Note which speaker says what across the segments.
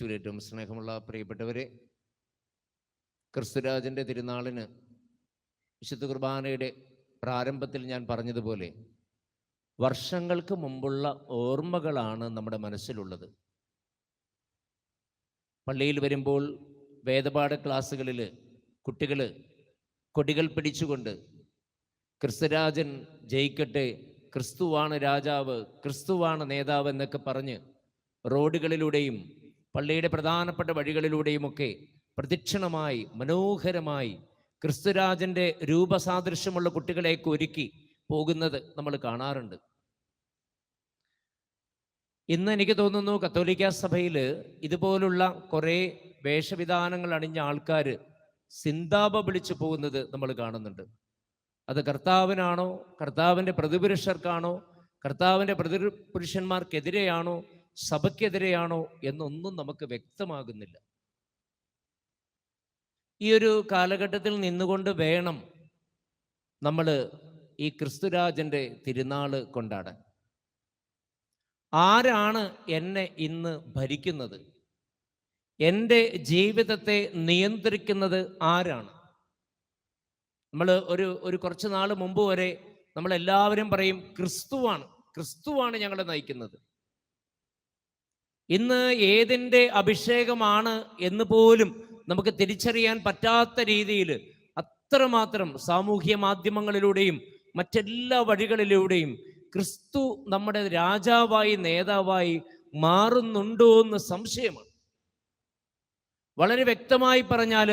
Speaker 1: യേശുവിൽ ഏറ്റവും സ്നേഹമുള്ള പ്രിയപ്പെട്ടവരെ ക്രിസ്തുരാജന്റെ തിരുനാളിന് വിശുദ്ധ കുർബാനയുടെ പ്രാരംഭത്തിൽ ഞാൻ പറഞ്ഞതുപോലെ വർഷങ്ങൾക്ക് മുമ്പുള്ള ഓർമ്മകളാണ് നമ്മുടെ മനസ്സിലുള്ളത്. പള്ളിയിൽ വരുമ്പോൾ വേദപാഠ ക്ലാസ്സുകളിൽ കുട്ടികൾ കൊടികൾ പിടിച്ചുകൊണ്ട് ക്രിസ്തുരാജൻ ജയിക്കട്ടെ ക്രിസ്തുവാണ് രാജാവ് ക്രിസ്തുവാണ് നേതാവ് എന്നൊക്കെ പറഞ്ഞ് റോഡുകളിലൂടെയും പള്ളിയുടെ പ്രധാനപ്പെട്ട വഴികളിലൂടെയുമൊക്കെ പ്രദക്ഷിണമായി മനോഹരമായി ക്രിസ്തുരാജന്റെ രൂപസാദൃശ്യമുള്ള കുട്ടികളെയൊക്കെ ഒരുക്കി പോകുന്നത് നമ്മൾ കാണാറുണ്ട്. ഇന്ന് എനിക്ക് തോന്നുന്നു കത്തോലിക്ക സഭയിൽ ഇതുപോലുള്ള കുറേ വേഷവിധാനങ്ങൾ അണിഞ്ഞ ആൾക്കാർ സിന്താപ വിളിച്ചു പോകുന്നത് നമ്മൾ കാണുന്നുണ്ട്. അത് കർത്താവിനാണോ കർത്താവിന്റെ പ്രതിപുരുഷർക്കാണോ കർത്താവിന്റെ പ്രതിപുരുഷന്മാർക്കെതിരെയാണോ സഭയ്ക്കെതിരെയാണോ എന്നൊന്നും നമുക്ക് വ്യക്തമാകുന്നില്ല. ഈ ഒരു കാലഘട്ടത്തിൽ നിന്നുകൊണ്ട് വേണം നമ്മൾ ഈ ക്രിസ്തുരാജന്റെ തിരുനാൾ കൊണ്ടാടാൻ. ആരാണ് എന്നെ ഇന്ന് ഭരിക്കുന്നത്? എന്റെ ജീവിതത്തെ നിയന്ത്രിക്കുന്നത് ആരാണ്? നമ്മൾ ഒരു ഒരു കുറച്ച് നാൾ മുമ്പ് വരെ നമ്മളെല്ലാവരും പറയും ക്രിസ്തുവാണ് ക്രിസ്തുവാണ് ഞങ്ങളെ നയിക്കുന്നത്. ഇന്ന് ഏതിന്റെ അഭിഷേകമാണ് എന്ന് പോലും നമുക്ക് തിരിച്ചറിയാൻ പറ്റാത്ത രീതിയിൽ അത്രമാത്രം സാമൂഹ്യ മാധ്യമങ്ങളിലൂടെയും മറ്റെല്ലാ വഴികളിലൂടെയും ക്രിസ്തു നമ്മുടെ രാജാവായി നേതാവായി മാറുന്നുണ്ടോ എന്ന് സംശയമാണ്. വളരെ വ്യക്തമായി പറഞ്ഞാൽ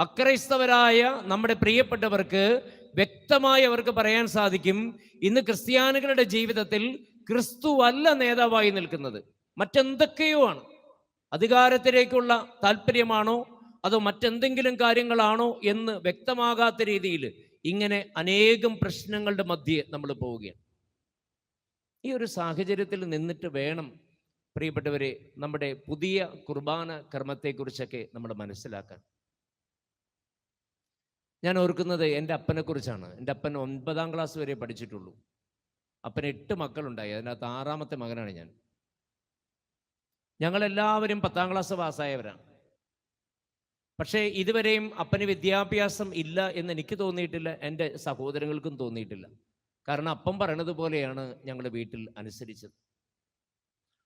Speaker 1: അക്രൈസ്തവരായ നമ്മുടെ പ്രിയപ്പെട്ടവർക്ക് വ്യക്തമായി അവർക്ക് പറയാൻ സാധിക്കും ഇന്ന് ക്രിസ്ത്യാനികളുടെ ജീവിതത്തിൽ ക്രിസ്തു അല്ല നേതാവായി നിൽക്കുന്നത്. മറ്റെന്തൊക്കെയോ ആണ് അധികാരത്തിലേക്കുള്ള താല്പര്യമാണോ? അതോ മറ്റെന്തെങ്കിലും കാര്യങ്ങളാണോ എന്ന് വ്യക്തമാകാത്ത രീതിയിൽ ഇങ്ങനെ അനേകം പ്രശ്നങ്ങളുടെ മധ്യേ നമ്മൾ പോവുകയാണ്. ഈ ഒരു സാഹചര്യത്തിൽ നിന്നിട്ട് വേണം പ്രിയപ്പെട്ടവരെ നമ്മുടെ പുതിയ കുർബാന കർമ്മത്തെക്കുറിച്ചൊക്കെ നമ്മൾ മനസ്സിലാക്കാൻ. ഞാൻ ഓർക്കുന്നത് എന്റെ അപ്പനെക്കുറിച്ചാണ്. എന്റെ അപ്പൻ ഒൻപതാം ക്ലാസ് വരെ പഠിച്ചിട്ടുള്ളൂ. അപ്പന് എട്ട് മക്കളുണ്ടായി. അതിനകത്ത് ആറാമത്തെ മകനാണ് ഞാൻ. ഞങ്ങളെല്ലാവരും പത്താം ക്ലാസ് പാസ്സായവരാണ്. പക്ഷേ ഇതുവരെയും അപ്പന് വിദ്യാഭ്യാസം ഇല്ല എന്ന് എനിക്ക് തോന്നിയിട്ടില്ല എന്റെ സഹോദരങ്ങൾക്കും തോന്നിയിട്ടില്ല. കാരണം അപ്പം പറയണത് പോലെയാണ് ഞങ്ങൾ വീട്ടിൽ അനുസരിച്ചത്.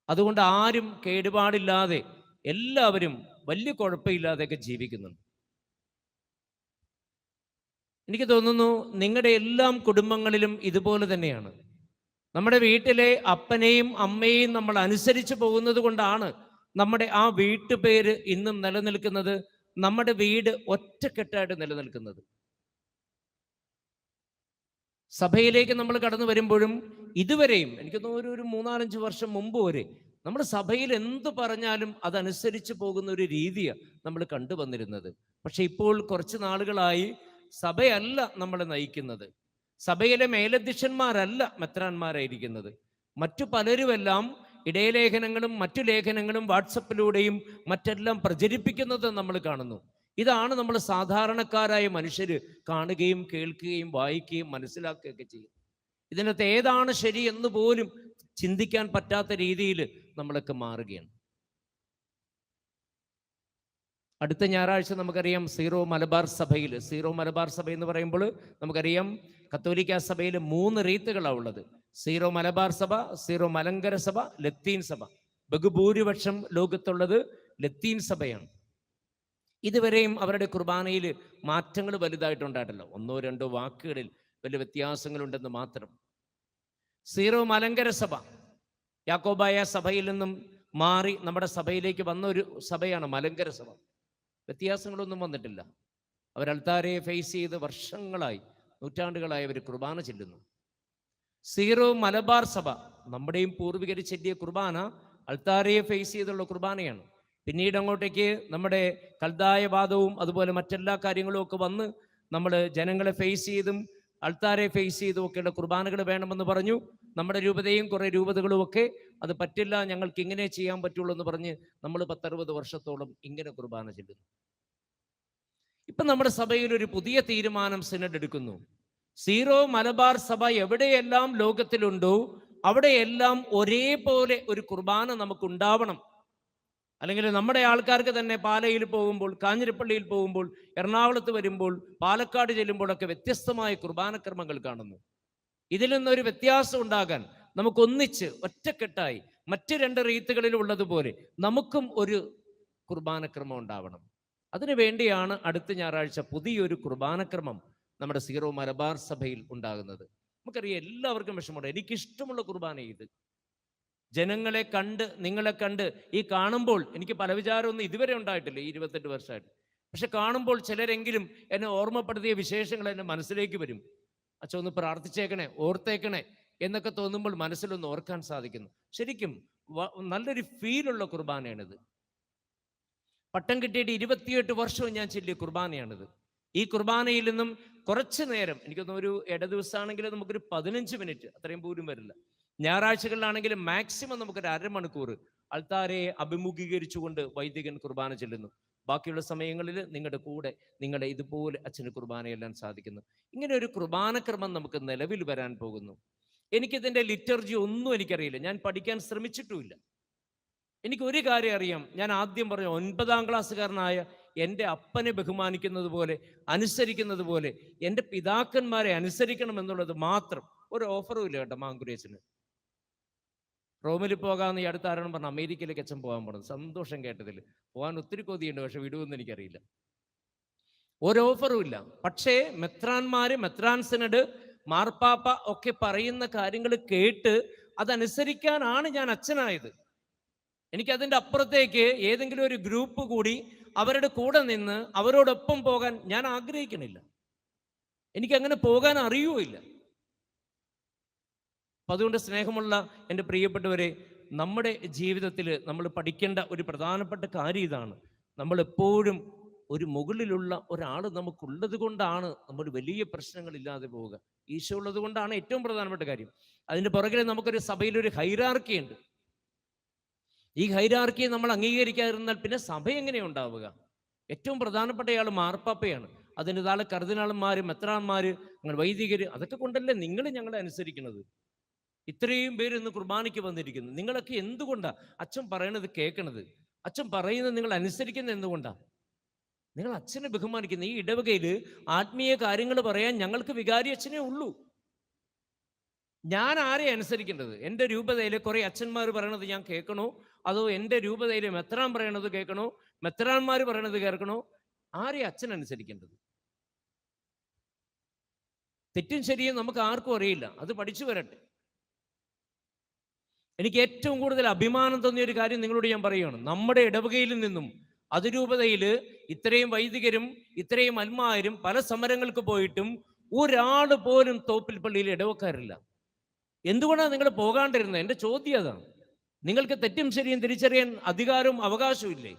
Speaker 1: അതുകൊണ്ട് ആരും കേടുപാടില്ലാതെ എല്ലാവരും വലിയ കുഴപ്പമില്ലാതെയൊക്കെ ജീവിക്കുന്നുണ്ട്. എനിക്ക് തോന്നുന്നു നിങ്ങളുടെ എല്ലാം കുടുംബങ്ങളിലും ഇതുപോലെ തന്നെയാണ്. നമ്മുടെ വീട്ടിലെ അപ്പനെയും അമ്മയെയും നമ്മൾ അനുസരിച്ച് പോകുന്നത് കൊണ്ടാണ് നമ്മുടെ ആ വീട്ടുപേര് ഇന്നും നിലനിൽക്കുന്നത് നമ്മുടെ വീട് ഒറ്റക്കെട്ടായിട്ട് നിലനിൽക്കുന്നത്. സഭയിലേക്ക് നമ്മൾ കടന്നു വരുമ്പോഴും ഇതുവരെയും എനിക്ക് തോന്നുന്നു ഒരു മൂന്നാലഞ്ച് വർഷം മുമ്പ് വരെ നമ്മൾ സഭയിൽ എന്ത് പറഞ്ഞാലും അതനുസരിച്ച് പോകുന്ന ഒരു രീതിയാണ് നമ്മൾ കണ്ടുവന്നിരുന്നത്. പക്ഷെ ഇപ്പോൾ കുറച്ച് നാളുകളായി സഭയല്ല നമ്മളെ നയിക്കുന്നത്. സഭയിലെ മേലധ്യക്ഷന്മാരല്ല മെത്രാന്മാരായിരിക്കുന്നത്. മറ്റു പലരുമെല്ലാം ഇടയലേഖനങ്ങളും മറ്റു ലേഖനങ്ങളും വാട്സപ്പിലൂടെയും മറ്റെല്ലാം പ്രചരിപ്പിക്കുന്നത് നമ്മൾ കാണുന്നു. ഇതാണ് നമ്മൾ സാധാരണക്കാരായ മനുഷ്യർ കാണുകയും കേൾക്കുകയും വായിക്കുകയും മനസ്സിലാക്കുകയൊക്കെ ചെയ്യും. ഇതിനകത്ത് ഏതാണ് ശരി എന്ന് പോലും ചിന്തിക്കാൻ പറ്റാത്ത രീതിയിൽ നമ്മളൊക്കെ മാറുകയാണ്. അടുത്ത ഞായറാഴ്ച നമുക്കറിയാം സീറോ മലബാർ സഭയിൽ. സീറോ മലബാർ സഭ എന്ന് പറയുമ്പോൾ നമുക്കറിയാം കത്തോലിക്ക സഭയിൽ മൂന്ന് റീത്തുകളാണ് ഉള്ളത്. സീറോ മലബാർ സഭ സീറോ മലങ്കര സഭ ലത്തീൻ സഭ. ബഹുഭൂരിപക്ഷം ലോകത്തുള്ളത് ലത്തീൻ സഭയാണ്. ഇതുവരെയും അവരുടെ കുർബാനയിൽ മാറ്റങ്ങൾ വലുതായിട്ടുണ്ടായിട്ടല്ലോ. ഒന്നോ രണ്ടോ വാക്കുകളിൽ വലിയ വ്യത്യാസങ്ങളുണ്ടെന്ന് മാത്രം. സീറോ മലങ്കര സഭ. യാക്കോബായ സഭയിൽ നിന്നും മാറി നമ്മുടെ സഭയിലേക്ക് വന്ന ഒരു സഭയാണ് മലങ്കര സഭ. വ്യത്യാസങ്ങളൊന്നും വന്നിട്ടില്ല. അവർ അൾത്താരയെ ഫേസ് ചെയ്ത് വർഷങ്ങളായി നൂറ്റാണ്ടുകളായി അവർ കുർബാന ചെല്ലുന്നു. സീറോ മലബാർ സഭ നമ്മുടെയും പൂർവികർ ചെല്ലിയ കുർബാന അൾത്താരയെ ഫേസ് ചെയ്തുള്ള കുർബാനയാണ്. പിന്നീട് അങ്ങോട്ടേക്ക് നമ്മുടെ കൽദായവാദവും അതുപോലെ മറ്റെല്ലാ കാര്യങ്ങളും ഒക്കെ വന്ന് നമ്മൾ ജനങ്ങളെ ഫേസ് ചെയ്തും അൾത്താരെ ഫേസ് ചെയ്തും ഒക്കെയുള്ള കുർബാനകൾ വേണമെന്ന് പറഞ്ഞു. നമ്മുടെ രൂപതയും കുറേ രൂപതകളും ഒക്കെ അത് പറ്റില്ല ഞങ്ങൾക്ക് ഇങ്ങനെ ചെയ്യാൻ പറ്റുള്ളൂ എന്ന് പറഞ്ഞ് നമ്മൾ പത്തറുപത് വർഷത്തോളം ഇങ്ങനെ കുർബാന ചെല്ലുന്നു. ഇപ്പൊ നമ്മുടെ സഭയിൽ ഒരു പുതിയ തീരുമാനം സിനഡ് എടുക്കുന്നു. സീറോ മലബാർ സഭ എവിടെയെല്ലാം ലോകത്തിലുണ്ടോ അവിടെയെല്ലാം ഒരേപോലെ ഒരു കുർബാന നമുക്ക് ഉണ്ടാവണം അല്ലെങ്കിൽ നമ്മുടെ ആൾക്കാർക്ക് തന്നെ പാലയിൽ പോകുമ്പോൾ കാഞ്ഞിരപ്പള്ളിയിൽ പോകുമ്പോൾ എറണാകുളത്ത് വരുമ്പോൾ പാലക്കാട് ചെല്ലുമ്പോഴൊക്കെ വ്യത്യസ്തമായ കുർബാനക്രമങ്ങൾ കാണുന്നു. ഇതിൽ നിന്നൊരു വ്യത്യാസം ഉണ്ടാകാൻ നമുക്കൊന്നിച്ച് ഒറ്റക്കെട്ടായി മറ്റ് രണ്ട് റീത്തുകളിൽ ഉള്ളതുപോലെ നമുക്കും ഒരു കുർബാനക്രമം ഉണ്ടാവണം. അതിനു വേണ്ടിയാണ് അടുത്ത ഞായറാഴ്ച പുതിയൊരു കുർബാനക്രമം നമ്മുടെ സീറോ മലബാർ സഭയിൽ ഉണ്ടാകുന്നത്. നമുക്കറിയാം എല്ലാവർക്കും വിഷമമുണ്ട്. എനിക്കിഷ്ടമുള്ള കുർബാന ഇത് ജനങ്ങളെ കണ്ട് നിങ്ങളെ കണ്ട് ഈ കാണുമ്പോൾ എനിക്ക് പല വിചാരമൊന്നും ഇതുവരെ ഉണ്ടായിട്ടില്ല ഈ ഇരുപത്തെട്ട് വർഷമായിട്ട്. പക്ഷെ കാണുമ്പോൾ ചിലരെങ്കിലും എന്നെ ഓർമ്മപ്പെടുത്തിയ വിശേഷങ്ങൾ എന്നെ മനസ്സിലേക്ക് വരും. അച്ഛൻ ഒന്ന് പ്രാർത്ഥിച്ചേക്കണേ ഓർത്തേക്കണേ. എന്നൊക്കെ തോന്നുമ്പോൾ മനസ്സിലൊന്ന് ഓർക്കാൻ സാധിക്കുന്നു. ശരിക്കും നല്ലൊരു ഫീലുള്ള കുർബാനയാണിത്. പട്ടം കിട്ടിയിട്ട് ഇരുപത്തിയെട്ട് വർഷവും ഞാൻ ചൊല്ലിയ കുർബാനയാണിത്. ഈ കുർബാനയിൽ നിന്നും കുറച്ച് നേരം എനിക്കൊന്ന് ഒരു ഇട ദിവസമാണെങ്കിൽ നമുക്കൊരു പതിനഞ്ച് മിനിറ്റ് അത്രയും പോലും വരില്ല. ഞായറാഴ്ചകളിലാണെങ്കിൽ മാക്സിമം നമുക്കൊരു അരമണിക്കൂർ അൾത്താരെ അഭിമുഖീകരിച്ചുകൊണ്ട് വൈദികൻ കുർബാന ചെല്ലുന്നു. ബാക്കിയുള്ള സമയങ്ങളിൽ നിങ്ങളുടെ കൂടെ നിങ്ങളുടെ ഇതുപോലെ അച്ഛന് കുർബാനയെല്ലാം സാധിക്കുന്നു. ഇങ്ങനെ ഒരു കുർബാനക്രമം നമുക്ക് നിലവിൽ വരാൻ പോകുന്നു. എനിക്കിതിന്റെ ലിറ്റർജി ഒന്നും എനിക്കറിയില്ല. ഞാൻ പഠിക്കാൻ ശ്രമിച്ചിട്ടുമില്ല. എനിക്ക് ഒരു കാര്യം അറിയാം. ഞാൻ ആദ്യം പറഞ്ഞ ഒൻപതാം ക്ലാസ്സുകാരനായ എന്റെ അപ്പനെ ബഹുമാനിക്കുന്നത് പോലെ അനുസരിക്കുന്നത് പോലെ എന്റെ പിതാക്കന്മാരെ അനുസരിക്കണം എന്നുള്ളത് മാത്രം ഒരു ഓഫറും ഇല്ല കേട്ടോ മാങ്കുരേച്ചിന്. റോമിൽ പോകാമെന്ന് ഈ അടുത്ത ആരാണ് പറഞ്ഞു അമേരിക്കയിലേക്ക് അച്ഛൻ പോകാൻ പറഞ്ഞു സന്തോഷം കേട്ടതിൽ. പോകാൻ ഒത്തിരി കൊതിയുണ്ട് പക്ഷെ വിടുമെന്ന് എനിക്കറിയില്ല. ഒരു ഓഫറും ഇല്ല. പക്ഷേ മെത്രാന്മാര് മെത്രാൻ സിനഡ് മാർപ്പാപ്പ ഒക്കെ പറയുന്ന കാര്യങ്ങൾ കേട്ട് അതനുസരിക്കാനാണ് ഞാൻ അച്ഛനായത്. എനിക്കതിന്റെ അപ്പുറത്തേക്ക് ഏതെങ്കിലും ഒരു ഗ്രൂപ്പ് കൂടി അവരുടെ കൂടെ നിന്ന് അവരോടൊപ്പം പോകാൻ ഞാൻ ആഗ്രഹിക്കണില്ല. എനിക്കങ്ങനെ പോകാൻ അറിയുമില്ല അപ്പം അതുകൊണ്ട് സ്നേഹമുള്ള എന്റെ പ്രിയപ്പെട്ടവരെ നമ്മുടെ ജീവിതത്തിൽ നമ്മൾ പഠിക്കേണ്ട ഒരു പ്രധാനപ്പെട്ട കാര്യം ഇതാണ്. നമ്മൾ എപ്പോഴും ഒരു മുകളിലുള്ള ഒരാൾ നമുക്കുള്ളത് കൊണ്ടാണ് നമ്മൾ വലിയ പ്രശ്നങ്ങളില്ലാതെ പോവുക. ഈശോ ഉള്ളത് കൊണ്ടാണ് ഏറ്റവും പ്രധാനപ്പെട്ട കാര്യം. അതിന്റെ പുറകിൽ നമുക്കൊരു സഭയിലൊരു ഹൈറാർക്കി ഉണ്ട്. ഈ ഹൈറാർക്കിയെ നമ്മൾ അംഗീകരിക്കാതിരുന്നാൽ പിന്നെ സഭ എങ്ങനെ ഉണ്ടാവുക? ഏറ്റവും പ്രധാനപ്പെട്ട ആൾ മാർപ്പാപ്പയാണ്. അതിന്റെ താഴെ കർദിനാളന്മാർ മെത്രാന്മാര് വൈദികർ അതൊക്കെ കൊണ്ടല്ലേ നിങ്ങൾ ഞങ്ങളെ അനുസരിക്കുന്നത്? ഇത്രയും പേര് ഇന്ന് കുർബാനയ്ക്ക് വന്നിരിക്കുന്നു. നിങ്ങളൊക്കെ എന്തുകൊണ്ടാണ് അച്ഛൻ പറയണത് കേൾക്കണത് അച്ഛൻ പറയുന്നത് നിങ്ങൾ അനുസരിക്കുന്നത് എന്തുകൊണ്ടാ? നിങ്ങൾ അച്ഛനെ ബഹുമാനിക്കുന്ന. ഈ ഇടവകയിൽ ആത്മീയ കാര്യങ്ങൾ പറയാൻ ഞങ്ങൾക്ക് വികാരി അച്ഛനേ ഉള്ളൂ. ഞാൻ ആരെ അനുസരിക്കേണ്ടത്? എന്റെ രൂപതയിലെ കുറെ അച്ഛന്മാർ പറയണത് ഞാൻ കേൾക്കണോ? അതോ എന്റെ രൂപതയിലെ മെത്രാൻ പറയണത് കേൾക്കണോ? മെത്രാൻമാർ പറയണത് കേൾക്കണോ? ആരെ അച്ഛൻ അനുസരിക്കേണ്ടത്? തെറ്റും ശരിയും നമുക്ക് ആർക്കും അറിയില്ല. അത് പഠിച്ചു വരട്ടെ. എനിക്ക് ഏറ്റവും കൂടുതൽ അഭിമാനം തോന്നിയ ഒരു കാര്യം നിങ്ങളോട് ഞാൻ പറയുകയാണ്. നമ്മുടെ ഇടവകയിൽ നിന്നും അതിരൂപതയിൽ ഇത്രയും വൈദികരും ഇത്രയും അന്മാരും പല സമരങ്ങൾക്ക് പോയിട്ടും ഒരാൾ പോലും തോപ്പിൽ പള്ളിയിൽ ഇടവക്കാരില്ല. എന്തുകൊണ്ടാണ് നിങ്ങൾ പോകാണ്ടിരുന്നത്? എന്റെ ചോദ്യം അതാണ്. നിങ്ങൾക്ക് തെറ്റും ശരിയും തിരിച്ചറിയാൻ അധികാരവും അവകാശവും ഇല്ലേ?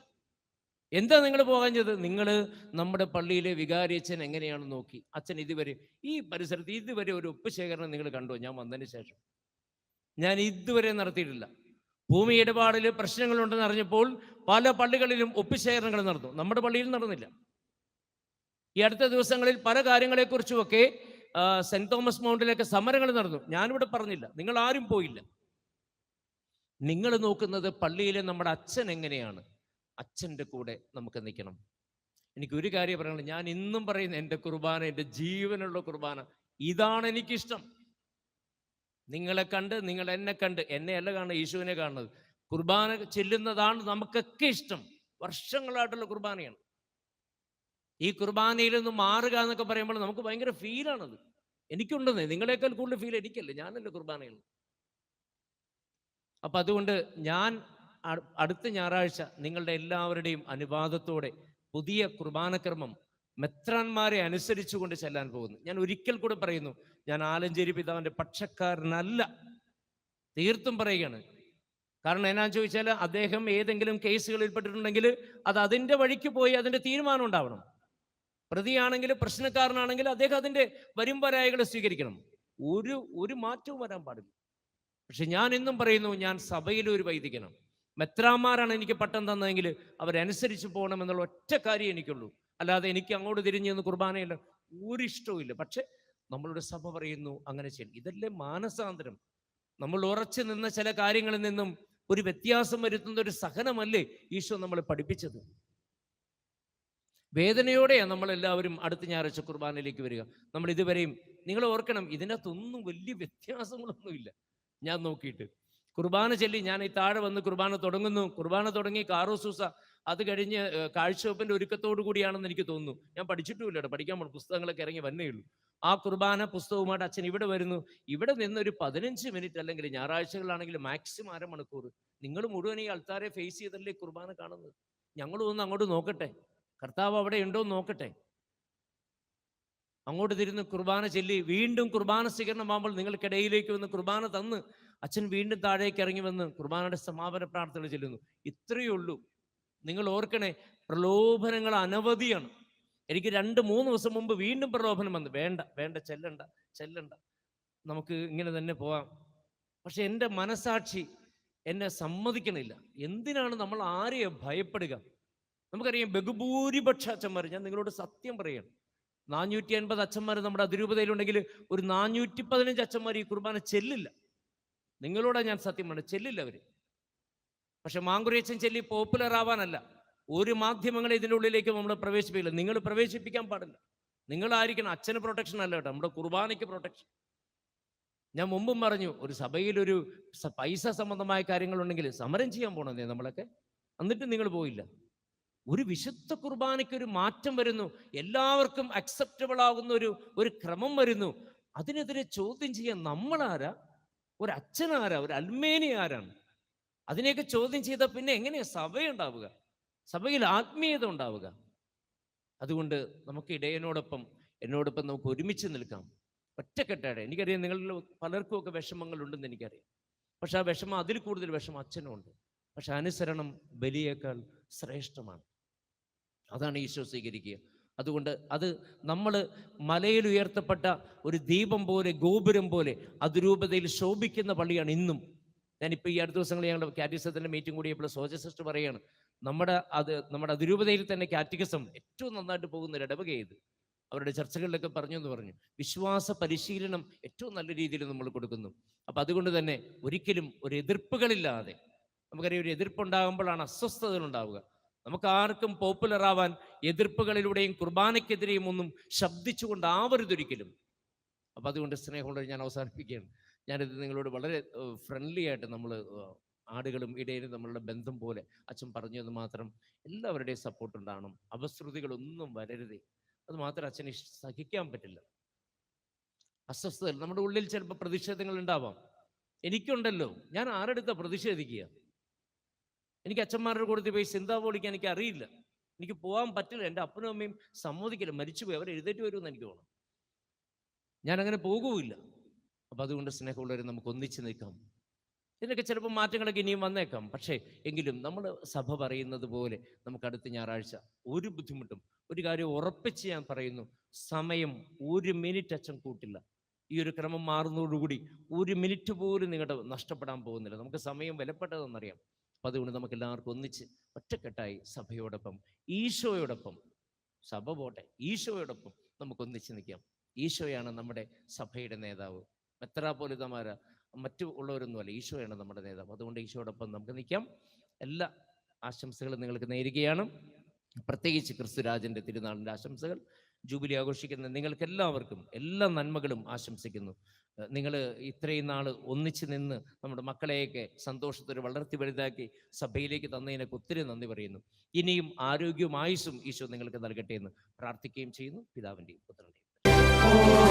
Speaker 1: എന്താ നിങ്ങൾ ചെയ്തത്? നിങ്ങൾ നമ്മുടെ പള്ളിയിലെ വികാരി അച്ഛൻ എങ്ങനെയാണ് നോക്കി. അച്ഛൻ ഇതുവരെ ഈ പരിസരത്ത് ഇതുവരെ ഒരു ഒപ്പ് ശേഖരണം നിങ്ങൾ കണ്ടോ? ഞാൻ വന്നതിന് ശേഷം. ഞാൻ ഇതുവരെ നടത്തിയിട്ടില്ല. ഭൂമി ഇടപാടിൽ പ്രശ്നങ്ങളുണ്ടെന്ന് അറിഞ്ഞപ്പോൾ പല പള്ളികളിലും ഒപ്പിശേഖരണങ്ങൾ നടന്നു. നമ്മുടെ പള്ളിയിൽ നടന്നില്ല. ഈ അടുത്ത ദിവസങ്ങളിൽ പല കാര്യങ്ങളെക്കുറിച്ചുമൊക്കെ സെന്റ് തോമസ് മൗണ്ടിലൊക്കെ സമരങ്ങൾ നടന്നു. ഞാനിവിടെ പറഞ്ഞില്ല. നിങ്ങൾ ആരും പോയില്ല. നിങ്ങൾ നോക്കുന്നത് പള്ളിയിലെ നമ്മുടെ അച്ഛൻ എങ്ങനെയാണ്? അച്ഛന്റെ കൂടെ നമുക്ക് നിൽക്കണം. എനിക്ക് ഒരു കാര്യം പറയാനുള്ളത്. ഞാൻ ഇന്നും പറയുന്ന എന്റെ കുർബാന എന്റെ ജീവനുള്ള കുർബാന ഇതാണ് എനിക്കിഷ്ടം. നിങ്ങളെ കണ്ട് നിങ്ങൾ എന്നെ കണ്ട് എന്നെ അല്ല കാണുന്നത് യേശുവിനെ കാണുന്നത്. കുർബാന ചെല്ലുന്നതാണ് നമുക്കൊക്കെ ഇഷ്ടം. വർഷങ്ങളായിട്ടുള്ള കുർബാനയാണ്. ഈ കുർബാനയിൽ നിന്ന് മാറുക എന്നൊക്കെ പറയുമ്പോൾ നമുക്ക് ഭയങ്കര ഫീലാണത്. എനിക്കുണ്ടെന്ന് നിങ്ങളെക്കാൾ കൂടുതൽ ഫീൽ എനിക്കല്ല? ഞാനല്ല കുർബാനയിൽ അപ്പൊ അതുകൊണ്ട് ഞാൻ അടുത്ത ഞായറാഴ്ച നിങ്ങളുടെ എല്ലാവരുടെയും അനുവാദത്തോടെ പുതിയ കുർബാനക്രമം മെത്രാന്മാരെ അനുസരിച്ചുകൊണ്ട് ചെല്ലാൻ പോകുന്നു. ഞാൻ ഒരിക്കൽ കൂടെ പറയുന്നു ഞാൻ ആലഞ്ചേരി പിതാവിന്റെ പക്ഷക്കാരനല്ല. തീർത്തും പറയുകയാണ്. കാരണം എന്നാന്ന് ചോദിച്ചാൽ അദ്ദേഹം ഏതെങ്കിലും കേസുകളിൽ പെട്ടിട്ടുണ്ടെങ്കിൽ അത് അതിന്റെ വഴിക്ക് പോയി അതിന്റെ തീരുമാനം ഉണ്ടാവണം. പ്രതിയാണെങ്കിൽ പ്രശ്നക്കാരനാണെങ്കിൽ അദ്ദേഹം അതിന്റെ വരും സ്വീകരിക്കണം. ഒരു ഒരു മാറ്റവും വരാൻ പാടില്ല. പക്ഷെ ഞാൻ എന്നും പറയുന്നു ഞാൻ സഭയിൽ ഒരു വൈദികനാണ്. മെത്രാന്മാരാണ് എനിക്ക് പട്ടം തന്നതെങ്കിൽ അവരനുസരിച്ച് പോകണം എന്നുള്ള ഒറ്റ കാര്യം എനിക്കുള്ളൂ. അല്ലാതെ എനിക്ക് അങ്ങോട്ട് തിരിഞ്ഞു കുർബാനയില്ല. ഒരു ഇഷ്ടവും ഇല്ല. പക്ഷെ നമ്മളുടെ സഭ പറയുന്നു അങ്ങനെ ചെയ്യണം. ഇതല്ലേ മാനസാന്തരം. നമ്മൾ ഉറച്ചു നിന്ന ചില കാര്യങ്ങളിൽ നിന്നും ഒരു വ്യത്യാസം വരുത്തുന്ന ഒരു സഹനമല്ലേ ഈശോ നമ്മളെ പഠിപ്പിച്ചത്. വേദനയോടെയാണ് നമ്മൾ എല്ലാവരും അടുത്ത ഞായറാഴ്ച കുർബാനയിലേക്ക് വരിക. നമ്മൾ ഇതുവരെയും നിങ്ങൾ ഓർക്കണം ഇതിനകത്തൊന്നും വലിയ വ്യത്യാസങ്ങളൊന്നുമില്ല. ഞാൻ നോക്കിയിട്ട്. കുർബാന ചൊല്ലി ഞാൻ ഈ താഴെ വന്ന് കുർബാന തുടങ്ങുന്നു. കുർബാന തുടങ്ങി കാറോസൂസ അത് കഴിഞ്ഞ് കാഴ്ചവെപ്പിന്റെ ഒരുക്കത്തോടു കൂടിയാണെന്ന് എനിക്ക് തോന്നുന്നു. ഞാൻ പഠിച്ചിട്ടുമില്ല പഠിക്കാൻ പുസ്തകങ്ങളൊക്കെ ഇറങ്ങി വന്നേ ഉള്ളൂ. ആ കുർബാന പുസ്തകവുമായിട്ട് അച്ഛൻ ഇവിടെ വരുന്നു. ഇവിടെ നിന്ന് ഒരു പതിനഞ്ച് മിനിറ്റ് അല്ലെങ്കിൽ ഞായറാഴ്ചകളാണെങ്കിൽ മാക്സിമം അരമണിക്കൂർ നിങ്ങൾ മുഴുവൻ ഈ ആൾക്കാരെ ഫേസ് ചെയ്തല്ലേ കുർബാന കാണുന്നത്? ഞങ്ങളും ഒന്ന് അങ്ങോട്ട് നോക്കട്ടെ. കർത്താവ് അവിടെ ഉണ്ടോ എന്ന് നോക്കട്ടെ. അങ്ങോട്ട് തിരുന്ന് കുർബാന ചൊല്ലി. വീണ്ടും കുർബാന സ്വീകരണമാകുമ്പോൾ നിങ്ങൾക്കിടയിലേക്ക് വന്ന് കുർബാന തന്ന് അച്ഛൻ വീണ്ടും താഴേക്ക് ഇറങ്ങി വന്ന് കുർബാനയുടെ സമാപന പ്രാർത്ഥന ചെല്ലുന്നു. ഇത്രയേ ഉള്ളൂ. നിങ്ങൾ ഓർക്കണേ പ്രലോഭനങ്ങൾ അനവധിയാണ്. എനിക്ക് രണ്ട് മൂന്ന് ദിവസം മുമ്പ് വീണ്ടും പ്രലോഭനം വന്നു. വേണ്ട വേണ്ട ചെല്ലണ്ട ചെല്ലണ്ട. നമുക്ക് ഇങ്ങനെ തന്നെ പോവാം. പക്ഷെ എന്റെ മനസാക്ഷി എന്നെ സമ്മതിക്കണില്ല. എന്തിനാണ് നമ്മൾ ആരെയും ഭയപ്പെടുക? നമുക്കറിയാം ബഹുഭൂരിപക്ഷ അച്ഛന്മാർ ഞാൻ നിങ്ങളോട് സത്യം പറയണം. നാനൂറ്റി അൻപത് അച്ഛന്മാർ നമ്മുടെ അതിരൂപതയിലുണ്ടെങ്കിൽ ഒരു നാനൂറ്റി പതിനഞ്ച് അച്ഛന്മാർ ഈ കുർബാന ചെല്ലില്ല. നിങ്ങളോടാ ഞാൻ സത്യം പറഞ്ഞു ചെല്ലില്ല അവർ. പക്ഷെ മാങ്കുറിയച്ചൻ ചെല്ലി പോപ്പുലർ ആവാനല്ല. ഒരു മാധ്യമങ്ങളെ ഇതിന്റെ ഉള്ളിലേക്ക് നമ്മൾ പ്രവേശിപ്പിക്കില്ല. നിങ്ങൾ പ്രവേശിപ്പിക്കാൻ പാടില്ല. നിങ്ങളായിരിക്കണം അച്ഛന് പ്രൊട്ടക്ഷൻ അല്ല കേട്ടോ. നമ്മുടെ കുർബാനയ്ക്ക് പ്രൊട്ടക്ഷൻ ഞാൻ മുമ്പും പറഞ്ഞു ഒരു സഭയിൽ ഒരു പൈസ സംബന്ധമായ കാര്യങ്ങളുണ്ടെങ്കിൽ സമരം ചെയ്യാൻ പോകണമെന്നേ നമ്മളൊക്കെ. എന്നിട്ടും നിങ്ങൾ പോയില്ല. ഒരു വിശുദ്ധ കുർബാനയ്ക്ക് ഒരു മാറ്റം വരുന്നു. എല്ലാവർക്കും അക്സെപ്റ്റബിൾ ആകുന്ന ഒരു ഒരു ക്രമം വരുന്നു. അതിനെതിരെ ചോദ്യം ചെയ്യാൻ നമ്മളാരാ? ഒരു അച്ഛനാരാ ഒരു അൽമേനി ആരാണ് അതിനെയൊക്കെ ചോദ്യം ചെയ്ത പിന്നെ എങ്ങനെയാ സഭയുണ്ടാവുക? സഭയിൽ ആത്മീയത ഉണ്ടാവുക. അതുകൊണ്ട് നമുക്ക് ഇടയനോടൊപ്പം എന്നോടൊപ്പം നമുക്ക് ഒരുമിച്ച് നിൽക്കാം. ഒറ്റക്കെട്ടാടെ എനിക്കറിയാം നിങ്ങളിൽ പലർക്കും ഒക്കെ വിഷമങ്ങൾ ഉണ്ടെന്ന് എനിക്കറിയാം. പക്ഷെ ആ വിഷമം അതിൽ കൂടുതൽ വിഷമം അച്ഛനും ഉണ്ട് പക്ഷെ അനുസരണം ബലിയേക്കാൾ ശ്രേഷ്ഠമാണ്. അതാണ് ഈശോ സ്വീകരിക്കുക. അതുകൊണ്ട് അത് നമ്മൾ മലയിൽ ഉയർത്തപ്പെട്ട ഒരു ദീപം പോലെ ഗോപുരം പോലെ അതിരൂപതയിൽ ശോഭിക്കുന്ന പള്ളിയാണ് ഇന്നും. ഞാനിപ്പോൾ ഈ അടുത്ത ദിവസങ്ങളിൽ ഞങ്ങളുടെ കാറ്റിസത്തിന്റെ മീറ്റിംഗ് കൂടിയപ്പോൾ സോജ സിസ്റ്റർ പറയാണ് നമ്മുടെ അത് നമ്മുടെ അതിരൂപതയിൽ തന്നെ കാറ്റിക്കസം ഏറ്റവും നന്നായിട്ട് പോകുന്ന ഒരു ഇടവക ഇത് അവരുടെ ചർച്ചകളിലൊക്കെ പറഞ്ഞു എന്ന് പറഞ്ഞു. വിശ്വാസ പരിശീലനം ഏറ്റവും നല്ല രീതിയിൽ നമ്മൾ കൊടുക്കുന്നു. അപ്പം അതുകൊണ്ട് തന്നെ ഒരിക്കലും ഒരു എതിർപ്പുകളില്ലാതെ നമുക്കറിയാം ഒരു എതിർപ്പുണ്ടാകുമ്പോഴാണ് അസ്വസ്ഥതകൾ ഉണ്ടാവുക. നമുക്ക് ആർക്കും പോപ്പുലർ ആവാൻ എതിർപ്പുകളിലൂടെയും കുർബാനയ്ക്കെതിരെയും ഒന്നും ശബ്ദിച്ചുകൊണ്ടാവരുതൊരിക്കലും അപ്പം അതുകൊണ്ട് സ്നേഹമുള്ളവർ ഞാൻ അവസാനിപ്പിക്കുകയാണ്. ഞാനിത് നിങ്ങളോട് വളരെ ഫ്രണ്ട്ലി ആയിട്ട് നമ്മൾ ആടുകളും ഇടയിലും നമ്മളുടെ ബന്ധം പോലെ അച്ഛൻ പറഞ്ഞു എന്ന് മാത്രം എല്ലാവരുടെയും സപ്പോർട്ട് ഉണ്ടാകണം അപശ്രുതികളൊന്നും വരരുതേ. അത് മാത്രം അച്ഛന് സഹിക്കാൻ പറ്റില്ല. അസ്വസ്ഥതകൾ. നമ്മുടെ ഉള്ളിൽ ചിലപ്പോൾ പ്രതിഷേധങ്ങൾ ഉണ്ടാവാം. എനിക്കുണ്ടല്ലോ. ഞാൻ ആരെടുത്ത പ്രതിഷേധിക്കുക? എനിക്ക് അച്ഛന്മാരുടെ കൂടുതൽ പോയി ചിന്താ പോളിക്കാൻ എനിക്ക് അറിയില്ല. എനിക്ക് പോകാൻ പറ്റില്ല. എന്റെ അപ്പനും അമ്മയും സമ്മതിക്കില്ല. മരിച്ചുപോയി. അവർ എഴുന്നേറ്റ് വരുമെന്ന് എനിക്ക് തോന്നുന്നു. ഞാൻ അങ്ങനെ പോകുമില്ല അപ്പൊ അതുകൊണ്ട് സ്നേഹമുള്ളവരെ നമുക്ക് ഒന്നിച്ച് നിൽക്കാം. ഇതിനൊക്കെ ചിലപ്പോൾ മാറ്റങ്ങളൊക്കെ ഇനിയും വന്നേക്കാം. പക്ഷേ എങ്കിലും നമ്മൾ സഭ പറയുന്നത് പോലെ നമുക്ക് അടുത്ത ഞായറാഴ്ച ഒരു ബുദ്ധിമുട്ടും ഒരു കാര്യം ഉറപ്പിച്ച് ഞാൻ പറയുന്നു. സമയം ഒരു മിനിറ്റ് അച്ഛൻ കൂട്ടില്ല. ഈ ഒരു ക്രമം മാറുന്നതോടുകൂടി ഒരു മിനിറ്റ് പോലും നിങ്ങളുടെ നഷ്ടപ്പെടാൻ പോകുന്നില്ല. നമുക്ക് സമയം വിലപ്പെട്ടതെന്നറിയാം. അപ്പം അതുകൊണ്ട് നമുക്ക് എല്ലാവർക്കും ഒന്നിച്ച് ഒറ്റക്കെട്ടായി സഭയോടൊപ്പം ഈശോയോടൊപ്പം സഭ പോട്ടെ ഈശോയോടൊപ്പം നമുക്ക് ഒന്നിച്ച് നിൽക്കാം. ഈശോയാണ് നമ്മുടെ സഭയുടെ നേതാവ്. മെത്രാപോലിതമാര മറ്റു ഉള്ളവരൊന്നുമല്ല. ഈശോയാണ് നമ്മുടെ നേതാവ്. അതുകൊണ്ട് ഈശോയോടൊപ്പം നമുക്ക് നിൽക്കാം. എല്ലാ ആശംസകളും നിങ്ങൾക്ക് നേരുകയാണ്. പ്രത്യേകിച്ച് ക്രിസ്തുരാജന്റെ തിരുനാളിന്റെ ആശംസകൾ ജൂബിലി ആഘോഷിക്കുന്ന നിങ്ങൾക്ക് എല്ലാവർക്കും എല്ലാ നന്മകളും ആശംസിക്കുന്നു. നിങ്ങൾ ഇത്രയും നാൾ ഒന്നിച്ച് നിന്ന് നമ്മുടെ മക്കളെയൊക്കെ സന്തോഷത്തോടെ വളർത്തി വലുതാക്കി സഭയിലേക്ക് തന്നതിനൊക്കെ ഒത്തിരി നന്ദി പറയുന്നു. ഇനിയും ആരോഗ്യവും ആയുസ്സും ഈശോ നിങ്ങൾക്ക് നൽകട്ടെ എന്ന് പ്രാർത്ഥിക്കുകയും ചെയ്യുന്നു. പിതാവിന്റെയും പുത്രന്റെയും